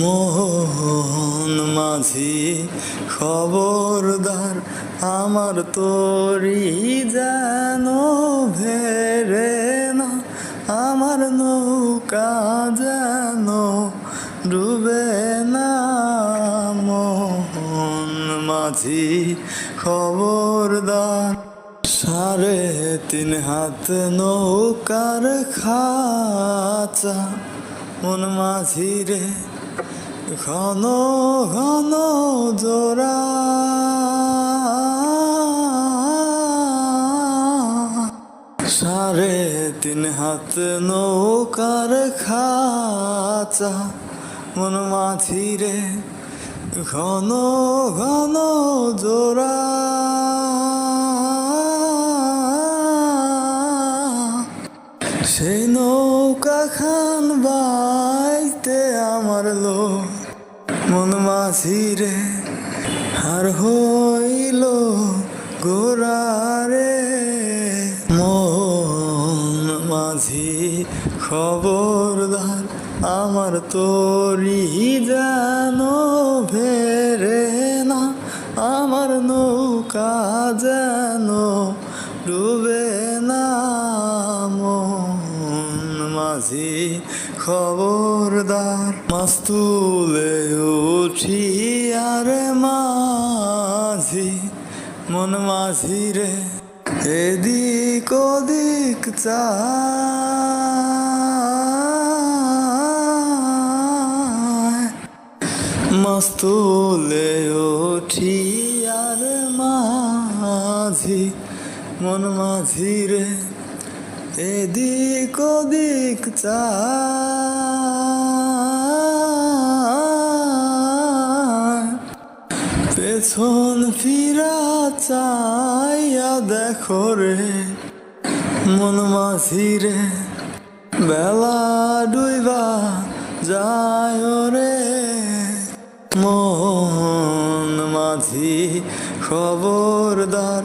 মোহন মাঝি খবরদার আমার তরি যেন ভেরে না, আমার নৌকা যেন ডুবে না। মোহন মাঝি খবরদার সাড়ে তিন হাত নৌকার খাচা, মন মাঝি রে ঘন ঘন জোড়া। সাড়ে তিন হাত নৌকার খাচা, মন মাঝি রে ঘন ঘন জোড়া। সেই নৌকা খান বাইতে আমার লো মন মাঝি রে হার হইল গোরারে মন মাঝি খবরদার, আমার তরি যেন ভেরে না, আমার নৌকা যেন ডুবে না। মন মাঝি খবরদার মাছ তুলে উঠি আর মাঝি, মন মাঝি রে। এদিক ওদিক চায়। মাছ তুলে উঠি আর মাঝি, মন মাঝি রে। এদিক ওদিক পেছন ফিরা চাইয়া দেখো রে, মন মাঝি রে বেলা ডুইবা যায় রে। মন মাঝি খবরদার